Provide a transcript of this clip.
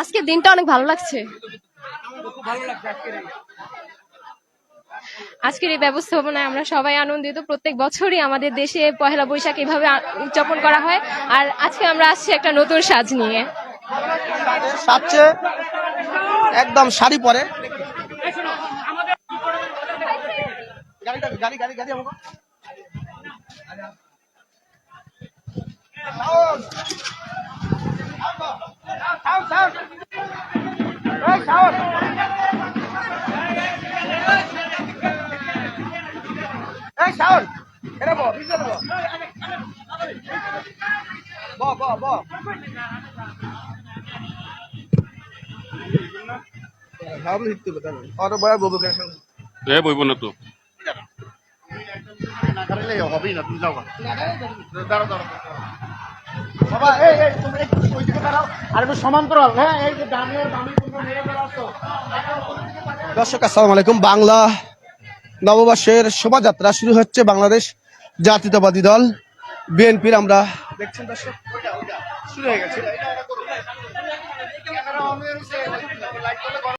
আজকের দিনটা অনেক ভালো লাগছে। আজকের এই ব্যবস্থাপনায় আমরা সবাই আনন্দিত। প্রত্যেক বছরই আমাদের দেশে পহেলা বৈশাখ এভাবে উদযাপন করা হয়। আর আজকে আমরা আসছি একটা নতুন সাজ নিয়ে। সাজছে, একদম শাড়ি পরে। গাড়িটা গাড়ি গাড়ি গাড়ি শাওন এটা বল পিছনে বল। ব ব ব ভাবলে হিট করবে তাহলে। অটো বয় বলব কেন এ বইব না তো। বাবা এই এই তুমি একটু ওই দিকে দাঁড়াও। আর একটু সমান্তরাল হ্যাঁ এই যে ডানে আর বামে তোমরা মেরে বেড়াচ্ছো। দর্শক আসসালামু আলাইকুম বাংলা নববর্ষের শোভাযাত্রা শুরু হচ্ছে বাংলাদেশ জাতীয়তাবাদী দল। বিএনপির আমরা দেখছেন দর্শক? শুরু হয়ে গেছে।